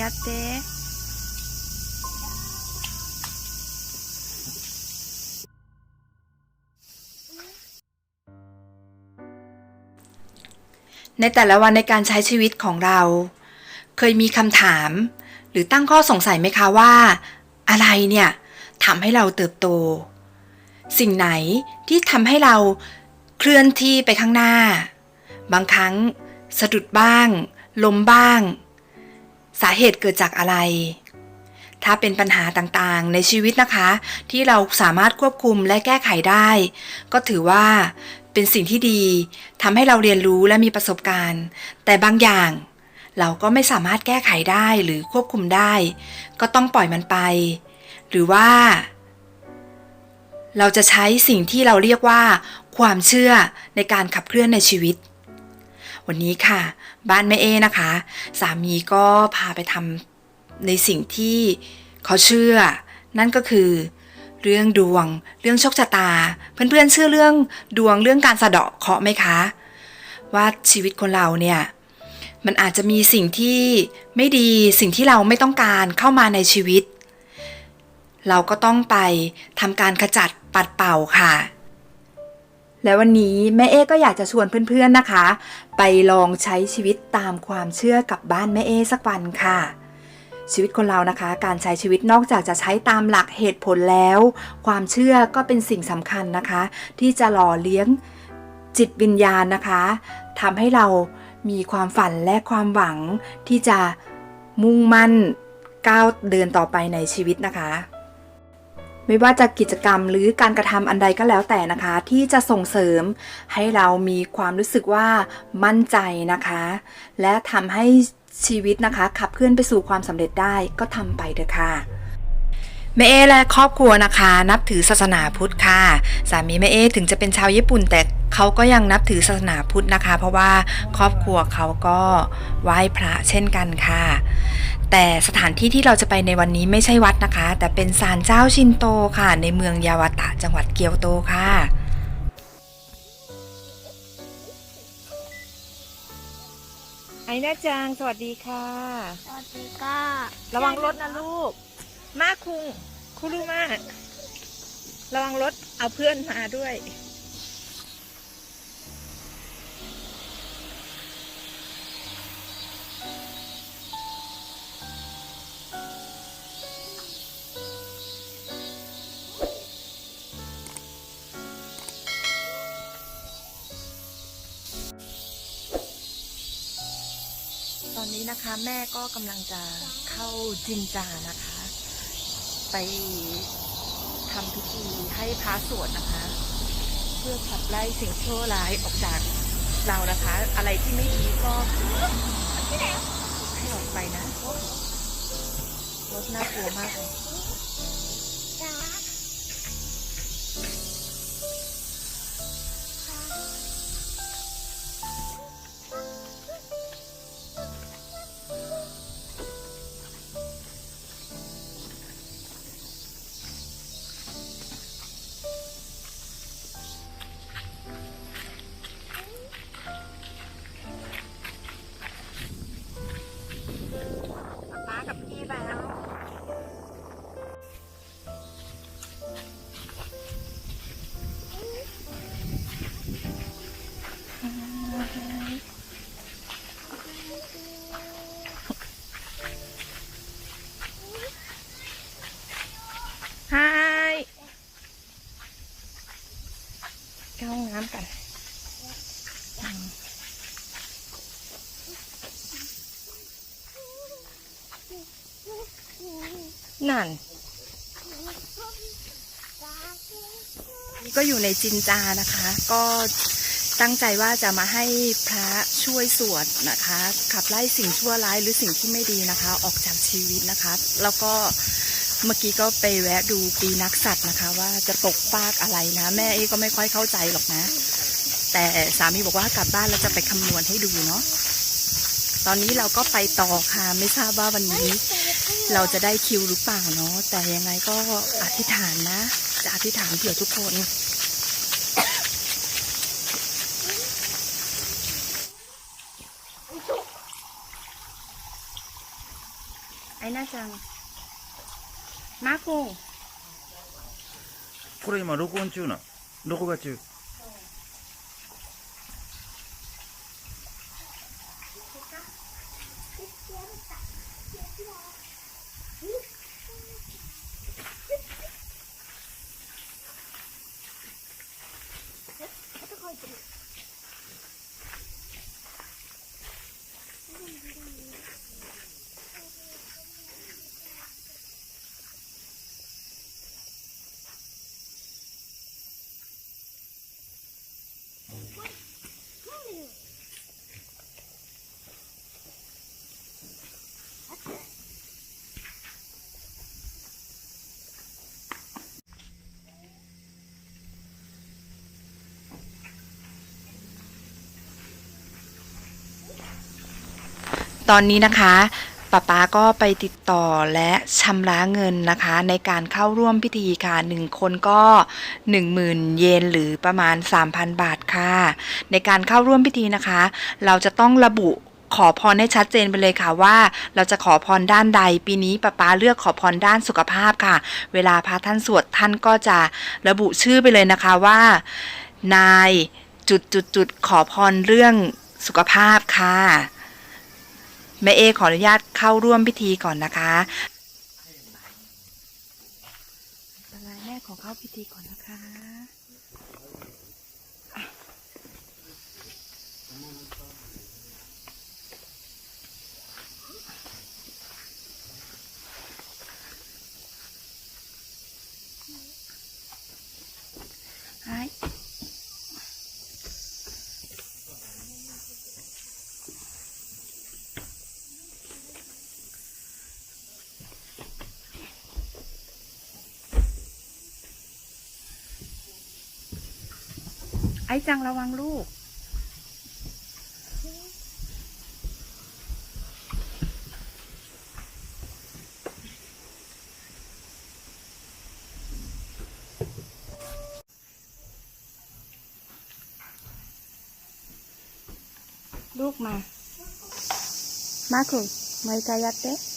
やって ในแต่ละวันในการใช้ชีวิตของเรา เคยมีคำถาม หรือตั้งข้อสงสัยไหมคะว่า อะไรเนี่ยทำให้เราเติบโต สิ่งไหนที่ทำให้เราเคลื่อนที่ไปข้างหน้า บางครั้งสะดุดบ้าง ล้มบ้าง สาเหตุเกิดจากอะไร ถ้าเป็นปัญหาต่างๆ ในชีวิตนะคะ ที่เราสามารถควบคุมและแก้ไขได้ ก็ถือว่าเป็นสิ่งที่ดีทำให้เราเรียนรู้และมีประสบการณ์ แต่บางอย่างเราก็ไม่สามารถแก้ไขได้หรือควบคุมได้ ก็ต้องปล่อยมันไป หรือว่า เราจะใช้สิ่งที่เราเรียกว่า ความเชื่อในการขับเคลื่อนในชีวิต วันนี้ค่ะ บ้านแม่เอนะคะ สามีก็พาไปทำในสิ่งที่เขาเชื่อ นั่นก็คือเรื่องดวง เรื่องโชคชะตา เพื่อนๆเชื่อเรื่องดวงเรื่องการสะเดาะเคราะห์ไหมคะ ว่าชีวิตคนเราเนี่ยมันอาจจะมีสิ่งที่ไม่ดีสิ่งที่เราไม่ต้องการเข้ามาในชีวิต เราก็ต้องไปทำการขจัดปัดเป่าค่ะ และวันนี้แม่เอ๊ก็อยากจะชวนเพื่อนๆนะคะ ไปลองใช้ชีวิตตามความเชื่อกับบ้านแม่เอ๊สักวันค่ะ ชีวิตคนเรานะคะ การใช้ชีวิตนอกจากจะใช้ตามหลักเหตุผลแล้ว ความเชื่อก็เป็นสิ่งสำคัญนะคะ ที่จะหล่อเลี้ยงจิตวิญญาณนะคะทำให้เรามีความฝันและความหวังที่จะมุ่งมั่นก้าวเดินต่อไปในชีวิตนะคะ ไม่ว่าจะกิจกรรมหรือการกระทำอันใดก็แล้วแต่นะคะ ที่จะส่งเสริมให้เรามีความรู้สึกว่ามั่นใจนะคะ และทำให้ชีวิตนะคะ ขับเคลื่อนไปสู่ความสำเร็จได้ก็ทำไปเถอะค่ะแม่เอและครอบครัวนะคะ นับถือศาสนาพุทธค่ะ สามีแม่เอถึงจะเป็นชาวญี่ปุ่นแต่เขาก็ยังนับถือศาสนาพุทธนะคะ เพราะว่าครอบครัวเขาก็ไหว้พระเช่นกันค่ะ แต่สถานที่ที่เราจะไปในวันนี้ไม่ใช่วัดนะคะ แต่เป็นศาลเจ้าชินโตค่ะ ในเมืองยาวาตะจังหวัดเกียวโตค่ะไอ้นาจังสวัสดีค่ะ สวัสดีก็ระวังรถนะลูก มาคุงคุรุมา ระวังรถเอาเพื่อนมาด้วย อนนี้นะคะแม่ก็กำลังจะเข้าจินจานะคะ ไปทำพิธีให้พระสวดนะคะ เพื่อขับไล่สิ่งชั่วร้ายออกจากเรานะคะ อะไรที่ไม่ดีก็ให้ออกไปนะรถน่ากลัวมากเลย เข้าห้องน้ำกันนั่นนี่ก็อยู่ในจินจานะคะ ก็ตั้งใจว่าจะมาให้พระช่วยสวดนะคะ ขับไล่สิ่งชั่วร้ายหรือสิ่งที่ไม่ดีนะคะ ออกจากชีวิตนะคะ แล้วก็ เมื่อกี้ก็ไปแวะดูปีนักสัตว์นะคะ ว่าจะตกฟากอะไรนะ แม่เอก็ไม่ค่อยเข้าใจหรอกนะ แต่สามีบอกว่ากลับบ้านแล้วจะไปคำนวณให้ดูเนาะตอนนี้เราก็ไปต่อค่ะไม่ทราบว่าวันนี้ เราจะได้คิวหรือเปล่าเนาะแต่ยังไงก็อธิษฐานนะ จะอธิษฐานเผื่อทุกคนไอ้น่าจัง マコ。これ今録音中な録画中。 ตอนนี้นะคะป้าป๊าก็ไปติดต่อและชำระเงินนะคะ ในการเข้าร่วมพิธีค่ะหนึ่งคนก็ 10,000 เยนหรือประมาณ 3,000 บาทค่ะ ในการเข้าร่วมพิธีนะคะ เราจะต้องระบุขอพรให้ชัดเจนไปเลยค่ะว่า เราจะขอพรด้านใด ปีนี้ป้าป๊าเลือกขอพรด้านสุขภาพค่ะ เวลาพระท่านสวดท่านก็จะระบุชื่อไปเลยนะคะว่า นายจุดจุดจุดขอพรเรื่องสุขภาพค่ะ แม่เอขออนุญาตเข้าร่วมพิธีก่อนนะคะแม่ขอเข้าพิธีก่อนนะคะはい。 ไอ้จังระวังลูก ลูกมา มาคุณไม่กายัดเตะ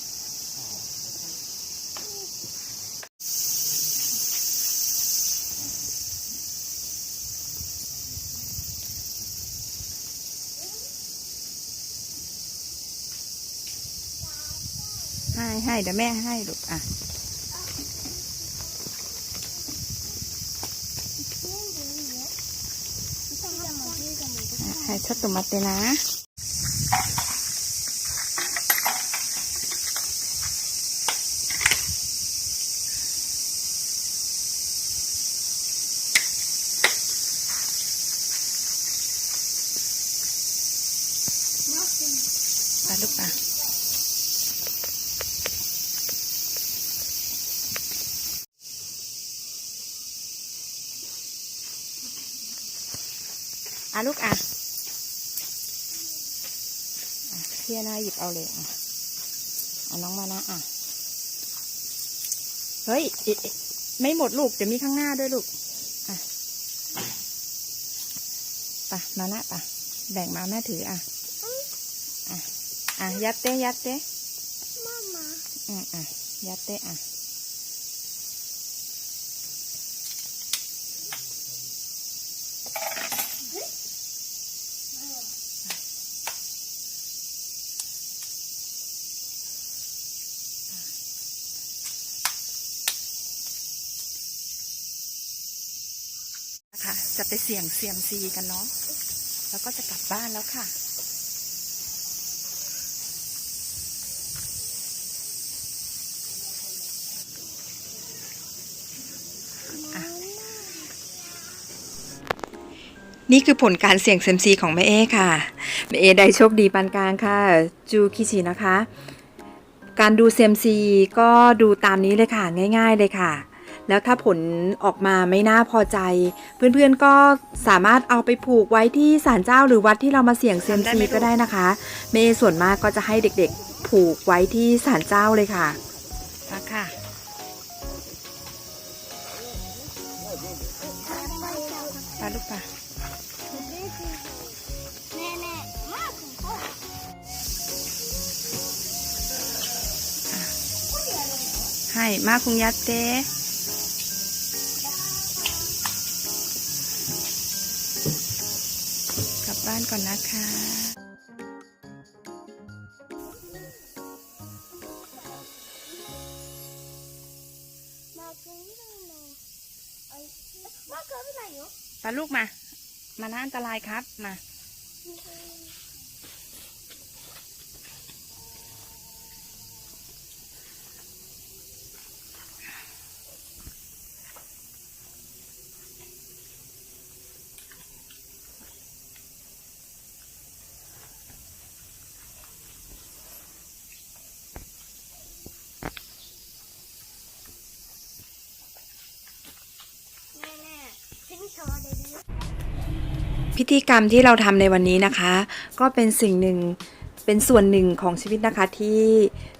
ให้เดี๋ยวแม่ให้ลูกอะให้ชัดตุ่มาดเลยนะ อะลูกอะอะพี่นาหยิบเอาเลยอะเอาน้องมานะอะ เฮ้ยอิอิไม่หมดลูกเดี๋ยวมีข้างหน้าด้วยลูก อะไปะมานะปะแบ่งมาแม่ถืออะ อะ อะ ยัดเต้ยัดเต้ママ。อืมอะ ยัดเต้อะ คะจะไปเสี่ยงเซียมซีกันเนาะ แล้วก็จะกลับบ้านแล้วค่ะ นี่คือผลการเสี่ยงเซยมซีของแม่เอค่ะ แม่เอได้โชคดีปานกลางค่ะ จูคิชินะคะ การดูเซยมซีก็ดูตามนี้เลยค่ะ ง่าย ๆ เลยค่ะ แล้วถ้าผลออกมาไม่น่าพอใจ เพื่อนๆก็สามารถเอาไปผูกไว้ที่ศาลเจ้าหรือวัดที่เรามาเสี่ยงเซยมซีก็ได้นะคะเมย์ส่วนมากก็จะให้เด็กๆ ผูกไว้ที่ศาลเจ้าเลยค่ะมาค่ะ ไปลูกป่ะ ねえねえ、マー君ほら。 ใ บบ้านก่อนนะคะมาเกินไม่ได้มาไอ้มาเกินไม่ได้เหรอปาลูกมา มาน่าอันตรายครับ มา แน่แน่ทิ้งโชว์เดี๋ยวนี้ พิธีกรรมที่เราทำในวันนี้นะคะ ก็เป็นสิ่งหนึ่งเป็นส่วนหนึ่งของชีวิตนะคะที่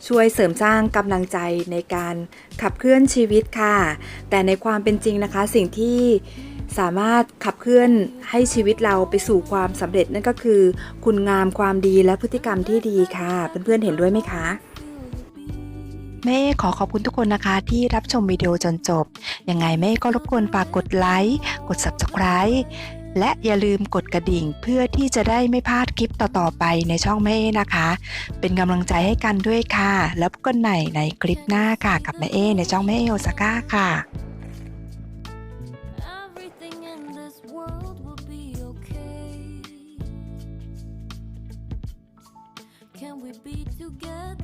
ช่วยเสริมสร้างกำลังใจในการขับเคลื่อนชีวิตค่ะ แต่ในความเป็นจริงนะคะ สิ่งที่สามารถขับเคลื่อนให้ชีวิตเราไปสู่ความสำเร็จนั่นก็คือ คุณงามความดีและพฤติกรรมที่ดีค่ะ เพื่อนๆเห็นด้วยไหมคะแม่ขอขอบคุณทุกคนนะคะที่รับชมวิดีโอจนจบ ยังไงแม่ก็รบกวนฝากกดไลค์ กด Subscribe และอย่าลืมกดกระดิ่งเพื่อที่จะได้ไม่พลาดคลิปต่อๆไปในช่องแม่เอนะคะ เป็นกำลังใจให้กันด้วยค่ะ แล้วพบกันใหม่ในคลิปหน้าค่ะกับแม่เอในช่องแม่เอโอซาก้าค่ะ Can we be together